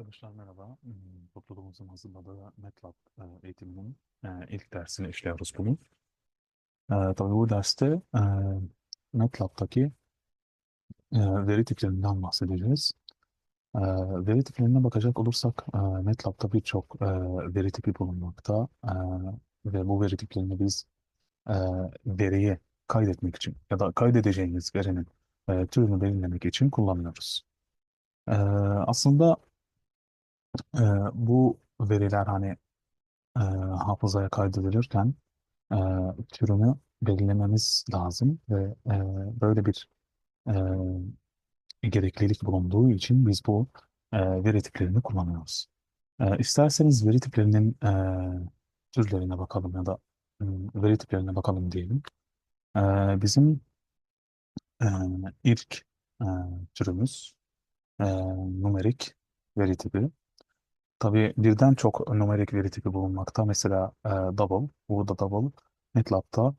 Arkadaşlar merhaba. Hmm, Topluluğumuzun hazırladığı MATLAB e, eğitiminin e, ilk dersini işliyoruz bugün. E, tabii bu derste MATLAB'daki veri tiplerinden bahsedeceğiz. Veri tiplerine bakacak olursak MATLAB'da birçok veri tipi bulunmakta ve bu veri tiplerini biz e, veriyi kaydetmek için ya da kaydedeceğimiz verinin türünü belirlemek için kullanıyoruz. Aslında e, bu veriler hani e, hafızaya kaydedilirken e, türünü belirlememiz lazım ve e, böyle bir e, gereklilik bulunduğu için biz bu e, veri tiplerini kullanıyoruz. E, isterseniz veri tiplerinin e, türlerine bakalım ya da hmm, veri tiplerine bakalım diyelim. E, bizim e, ilk e, türümüz e, numerik veri tipi. Tabii birden çok numerik veri tipi bulunmakta. Mesela e, double, burada double, MATLAB'da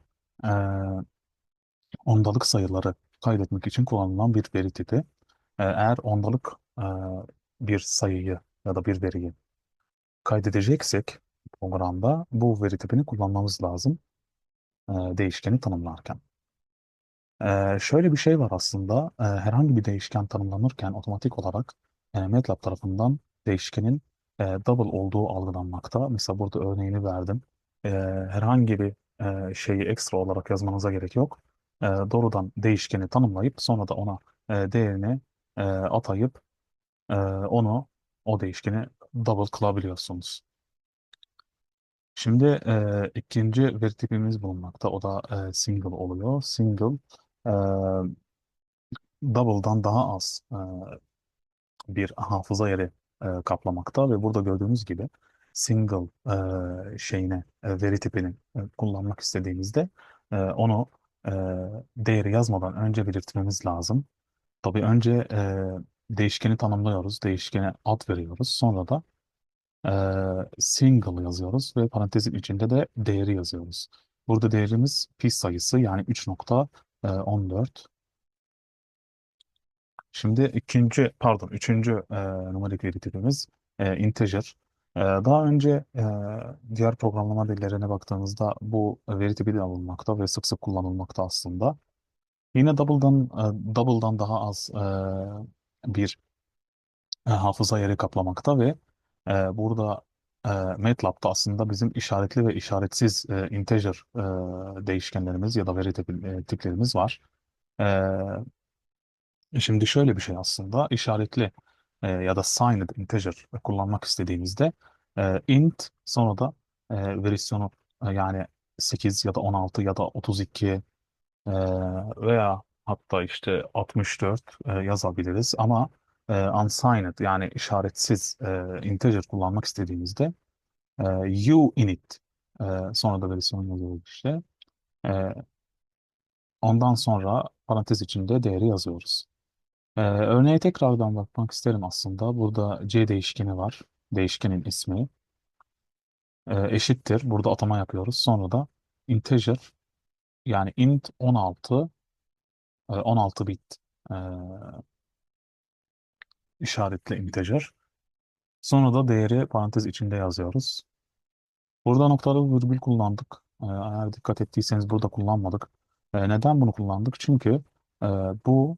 e, ondalık sayıları kaydetmek için kullanılan bir veri tipi. E, eğer ondalık e, bir sayıyı ya da bir veriyi kaydedeceksek programda bu veri tipini kullanmamız lazım e, değişkeni tanımlarken. E, şöyle bir şey var aslında, e, herhangi bir değişken tanımlanırken otomatik olarak e, MATLAB tarafından değişkenin e, double olduğu algılanmakta. Mesela burada örneğini verdim. E, herhangi bir e, şeyi ekstra olarak yazmanıza gerek yok. E, doğrudan değişkeni tanımlayıp sonra da ona e, değerini e, atayıp e, onu o değişkeni double kılabiliyorsunuz. Şimdi e, ikinci veri tipimiz bulunmakta. O da e, single oluyor. Single e, double'dan daha az e, bir hafıza yeri e, kaplamakta ve burada gördüğünüz gibi single e, şeyine e, veri tipini e, kullanmak istediğimizde e, onu e, değeri yazmadan önce belirtmemiz lazım. Tabii önce e, değişkeni tanımlıyoruz, değişkene ad veriyoruz. Sonra da e, single yazıyoruz ve parantezin içinde de değeri yazıyoruz. Burada değerimiz pi sayısı yani 3.14 Şimdi ikinci, pardon, üçüncü e, numarik veri tipimiz e, integer. E, daha önce e, diğer programlama dillerine baktığımızda bu veri tipi de alınmakta ve sık sık kullanılmakta aslında. Yine double'dan e, double'dan daha az e, bir e, hafıza yeri kaplamakta ve e, burada e, MATLAB'da aslında bizim işaretli ve işaretsiz e, integer e, değişkenlerimiz ya da veri tipi, e, tiplerimiz var. E, Şimdi şöyle bir şey aslında işaretli e, ya da signed integer kullanmak istediğimizde e, int sonra da e, versiyonu e, yani 8 ya da 16 ya da 32 e, veya hatta işte 64 e, yazabiliriz ama e, unsigned yani işaretsiz e, integer kullanmak istediğimizde e, uinit e, sonra da versiyon yazıyoruz işte. E, ondan sonra parantez içinde değeri yazıyoruz. Ee, örneğe tekrardan bakmak isterim aslında. Burada C değişkeni var. Değişkenin ismi. Ee, eşittir. Burada atama yapıyoruz. Sonra da integer yani int 16 e, 16 bit e, işaretli integer. Sonra da değeri parantez içinde yazıyoruz. Burada noktalı virgül kullandık. Ee, eğer dikkat ettiyseniz burada kullanmadık. Ee, neden bunu kullandık? Çünkü e, bu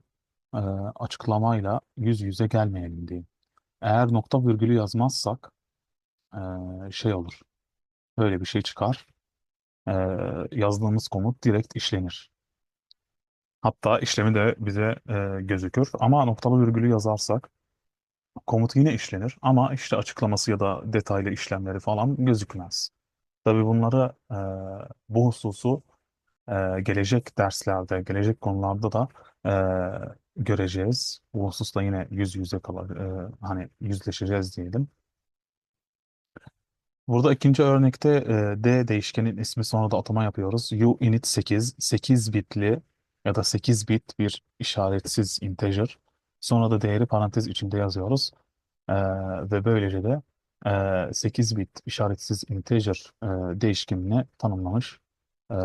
e, açıklamayla yüz yüze gelmeyelim diye. Eğer nokta virgülü yazmazsak e, şey olur. Böyle bir şey çıkar. E, yazdığımız komut direkt işlenir. Hatta işlemi de bize e, gözükür. Ama noktalı virgülü yazarsak komut yine işlenir. Ama işte açıklaması ya da detaylı işlemleri falan gözükmez. Tabii bunları e, bu hususu gelecek derslerde, gelecek konularda da göreceğiz. Bu hususta yine yüz yüze kalır, e, hani yüzleşeceğiz diyelim. Burada ikinci örnekte e, D değişkenin ismi sonra da atama yapıyoruz. uinit 8, 8 bitli ya da 8 bit bir işaretsiz integer. Sonra da değeri parantez içinde yazıyoruz. E, ve böylece de e, 8 bit işaretsiz integer e, değişkenini tanımlamış e,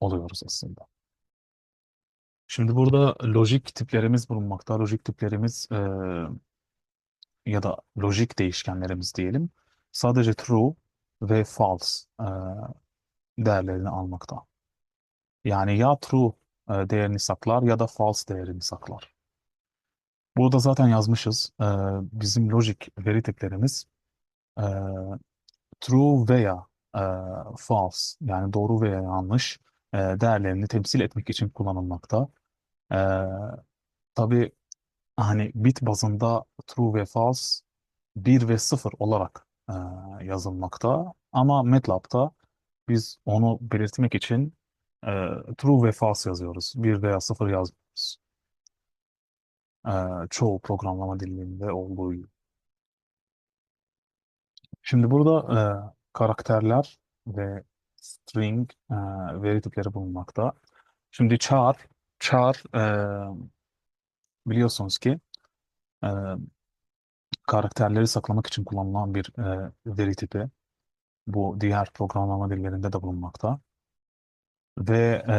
oluyoruz aslında. Şimdi burada lojik tiplerimiz bulunmakta. Lojik tiplerimiz e, ya da lojik değişkenlerimiz diyelim sadece true ve false e, değerlerini almakta. Yani ya true e, değerini saklar ya da false değerini saklar. Burada zaten yazmışız. E, bizim lojik veri tiplerimiz e, true veya e, false yani doğru veya yanlış e, değerlerini temsil etmek için kullanılmakta. E, tabii hani bit bazında true ve false 1 ve 0 olarak e, yazılmakta. Ama MATLAB'da biz onu belirtmek için e, true ve false yazıyoruz. 1 veya 0 yazmıyoruz. E, çoğu programlama dillerinde olduğu gibi. Şimdi burada e, karakterler ve string e, veri tipleri bulunmakta. Şimdi char, char e, biliyorsunuz ki e, karakterleri saklamak için kullanılan bir e, veri tipi. Bu diğer programlama dillerinde de bulunmakta. Ve e,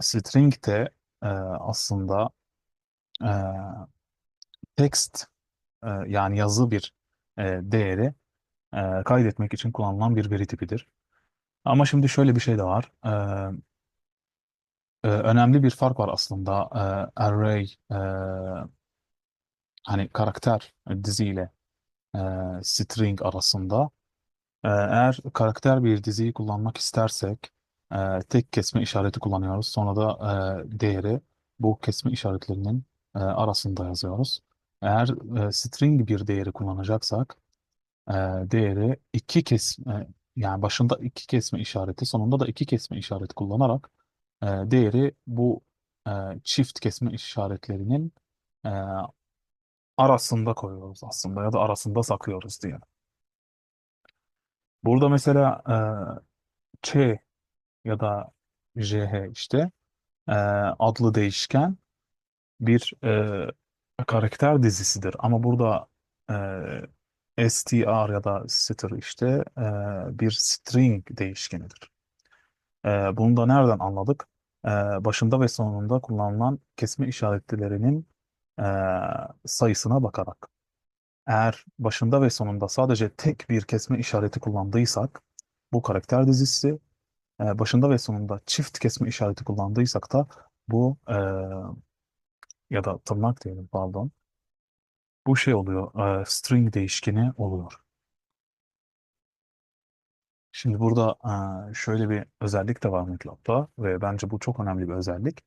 string de e, aslında e, text e, yani yazı bir e, değeri e, kaydetmek için kullanılan bir veri tipidir. Ama şimdi şöyle bir şey de var. E, e, önemli bir fark var aslında e, array e, hani karakter diziyle e, string arasında. E, eğer karakter bir diziyi kullanmak istersek e, tek kesme işareti kullanıyoruz. Sonra da e, değeri bu kesme işaretlerinin e, arasında yazıyoruz. Eğer e, string bir değeri kullanacaksak e, değeri iki kesme yani başında iki kesme işareti sonunda da iki kesme işareti kullanarak e, değeri bu e, çift kesme işaretlerinin e, arasında koyuyoruz aslında ya da arasında saklıyoruz diye. Burada mesela e, ç ya da jh işte e, adlı değişken bir e, karakter dizisidir. Ama burada e, str ya da str işte e, bir string değişkenidir. E, bunu da nereden anladık? E, başında ve sonunda kullanılan kesme işaretlerinin e, sayısına bakarak. Eğer başında ve sonunda sadece tek bir kesme işareti kullandıysak bu karakter dizisi, e, başında ve sonunda çift kesme işareti kullandıysak da bu e, ya da tırnak diyelim pardon. Bu şey oluyor, string değişkeni oluyor. Şimdi burada şöyle bir özellik de var MATLAB'da ve bence bu çok önemli bir özellik.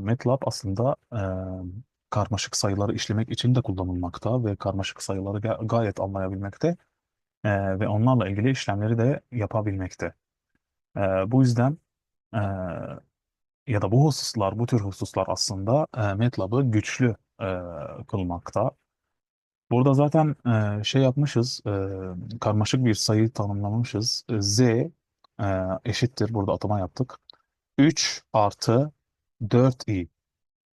MATLAB aslında karmaşık sayıları işlemek için de kullanılmakta ve karmaşık sayıları ga- gayet anlayabilmekte ve onlarla ilgili işlemleri de yapabilmekte. Bu yüzden ya da bu hususlar, bu tür hususlar aslında MATLAB'ı güçlü kılmakta. Burada zaten e, şey yapmışız, e, karmaşık bir sayı tanımlamışız. Z e, eşittir, burada atama yaptık. 3 artı 4i.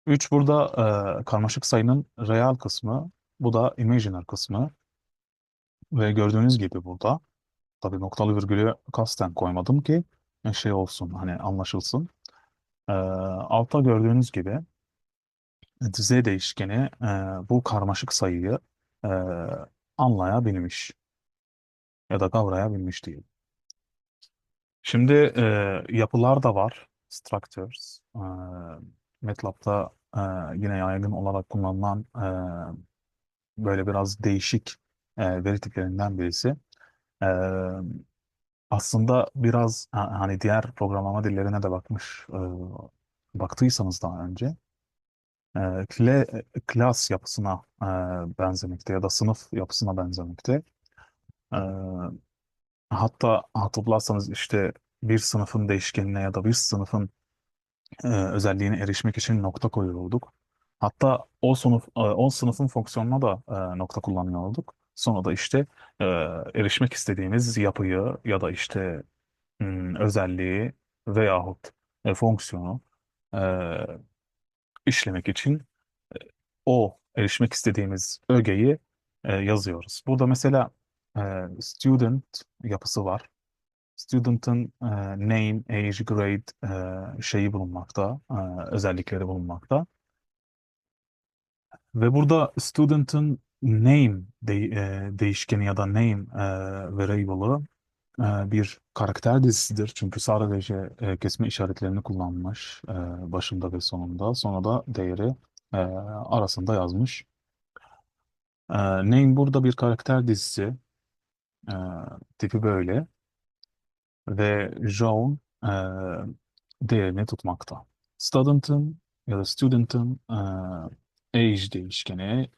3 burada karmaşık sayının reel kısmı, bu da imaginer kısmı. Ve gördüğünüz gibi burada, tabii noktalı virgülü kasten koymadım ki şey olsun, hani anlaşılsın. Altta gördüğünüz gibi z değişkeni bu karmaşık sayıyı e, anlayabilmiş ya da kavrayabilmiş diyelim. Şimdi e, yapılar da var. Structures. E, MATLAB'da e, yine yaygın olarak kullanılan e, böyle biraz değişik e, veri tiplerinden birisi. E, aslında biraz ha- hani diğer programlama dillerine de bakmış e, baktıysanız daha önce e, kle, klas yapısına e, benzemekte ya da sınıf yapısına benzemekte. E, hatta hatırlarsanız işte bir sınıfın değişkenine ya da bir sınıfın e, özelliğine erişmek için nokta koyuyorduk. Hatta o sınıf e, o sınıfın fonksiyonuna da e, nokta kullanıyorduk. Sonra da işte e, erişmek istediğimiz yapıyı ya da işte hmm, özelliği veyahut e, fonksiyonu e, işlemek için e, o erişmek istediğimiz ögeyi e, yazıyoruz. Burada mesela e, student yapısı var. Student'ın e, name, age, grade e, şeyi bulunmakta, e, özellikleri bulunmakta. Ve burada student'ın name de- e, değişkeni ya da name e, variable'ı e, bir karakter dizisidir. Çünkü sadece e, kesme işaretlerini kullanmış e, başında ve sonunda. Sonra da değeri e, arasında yazmış. E, name burada bir karakter dizisi. E, tipi böyle. Ve John e, değerini tutmakta. Student'ın ya da student'ın e, age değişkeni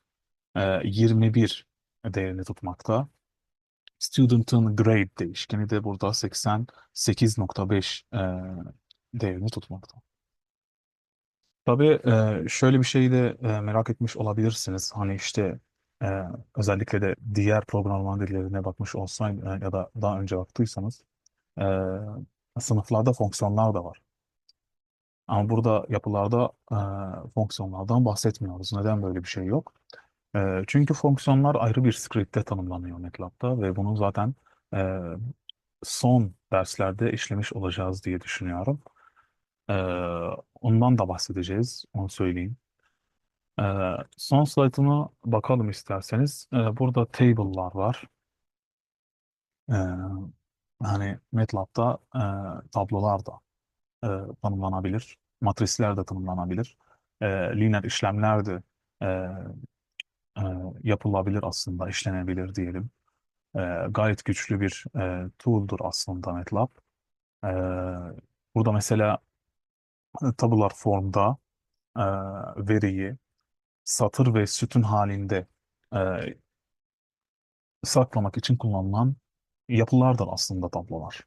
e, 21 değerini tutmakta. Student'ın grade değişkeni de burada 88.5 e, değerini tutmakta. Tabii e, şöyle bir şey de e, merak etmiş olabilirsiniz. Hani işte e, özellikle de diğer programlama dillerine bakmış olsaydı e, ya da daha önce baktıysanız e, sınıflarda fonksiyonlar da var. Ama burada yapılarda e, fonksiyonlardan bahsetmiyoruz. Neden böyle bir şey yok? E, çünkü fonksiyonlar ayrı bir script'te tanımlanıyor MATLAB'da ve bunu zaten e, son derslerde işlemiş olacağız diye düşünüyorum. E, ondan da bahsedeceğiz, onu söyleyeyim. E, son slaytıma bakalım isterseniz. E, burada table'lar var. E, hani MATLAB'da e, tablolar da e, tanımlanabilir. Matrisler de tanımlanabilir. E, lineer işlemler de e, e, yapılabilir aslında, işlenebilir diyelim. E, gayet güçlü bir e, tool'dur aslında MATLAB. E, burada mesela e, tabular formda e, veriyi satır ve sütun halinde e, saklamak için kullanılan yapılardır aslında tablolar.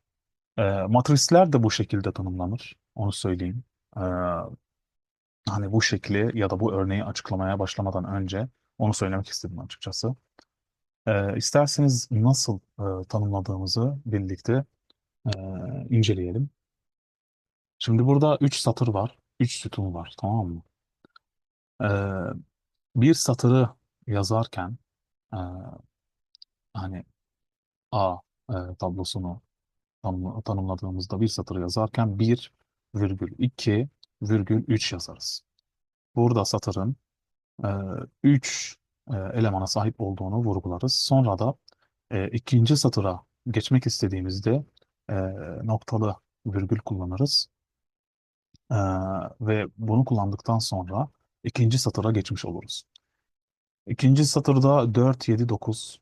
E, matrisler de bu şekilde tanımlanır. Onu söyleyeyim. E, hani bu şekli ya da bu örneği açıklamaya başlamadan önce onu söylemek istedim açıkçası. E, isterseniz nasıl e, tanımladığımızı birlikte e, inceleyelim. Şimdi burada 3 satır var, 3 sütun var, tamam mı? E, bir satırı yazarken e, hani A e, tablosunu tanım- tanımladığımızda bir satırı yazarken 1 virgül 2 virgül 3 yazarız. Burada satırın 3 elemana sahip olduğunu vurgularız. Sonra da e, ikinci satıra geçmek istediğimizde e, noktalı virgül kullanırız. E, ve bunu kullandıktan sonra ikinci satıra geçmiş oluruz. İkinci satırda 4, 7, 9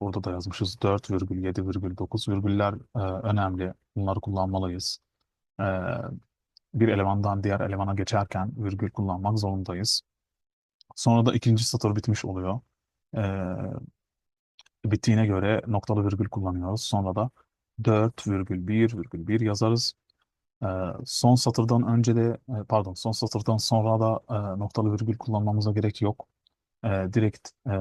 burada da yazmışız 4 virgül 7 virgül 9 virgüller e, önemli. Bunları kullanmalıyız. E, bir elemandan diğer elemana geçerken virgül kullanmak zorundayız. Sonra da ikinci satır bitmiş oluyor. E, bittiğine göre noktalı virgül kullanıyoruz. Sonra da 4 virgül 1 virgül 1 yazarız. E, son satırdan önce de e, pardon son satırdan sonra da e, noktalı virgül kullanmamıza gerek yok. E, direkt e,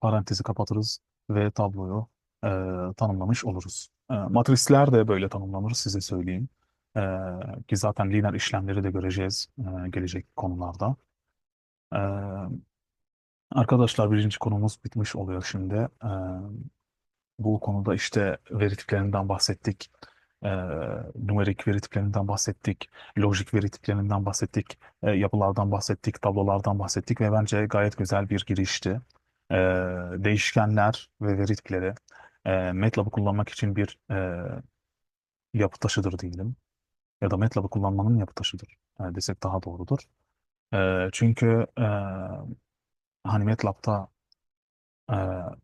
parantezi kapatırız ve tabloyu e, tanımlamış oluruz. E, matrisler de böyle tanımlanır size söyleyeyim. E, ki zaten lineer işlemleri de göreceğiz e, gelecek konularda. E, arkadaşlar birinci konumuz bitmiş oluyor şimdi. E, bu konuda işte veri tiplerinden bahsettik. E, numerik veri tiplerinden bahsettik. Lojik veri tiplerinden bahsettik. E, yapılardan bahsettik. Tablolardan bahsettik ve bence gayet güzel bir girişti. E, değişkenler ve veri tipleri e, MATLAB'ı kullanmak için bir e, yapı taşıdır diyelim. Ya da MATLAB'ı kullanmanın yapı taşıdır e, desek daha doğrudur. E, çünkü e, hani MATLAB'da e,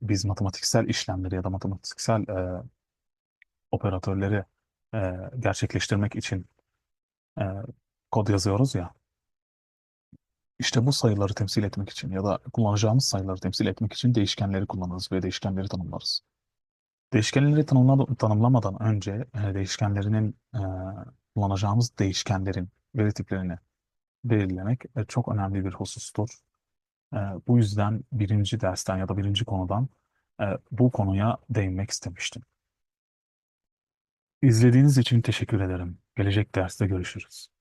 biz matematiksel işlemleri ya da matematiksel e, operatörleri e, gerçekleştirmek için e, kod yazıyoruz ya. İşte bu sayıları temsil etmek için ya da kullanacağımız sayıları temsil etmek için değişkenleri kullanırız ve değişkenleri tanımlarız. Değişkenleri tanımla- tanımlamadan önce e, değişkenlerinin e, kullanacağımız değişkenlerin veri tiplerini belirlemek e, çok önemli bir husustur. E, bu yüzden birinci dersten ya da birinci konudan e, bu konuya değinmek istemiştim. İzlediğiniz için teşekkür ederim. Gelecek derste görüşürüz.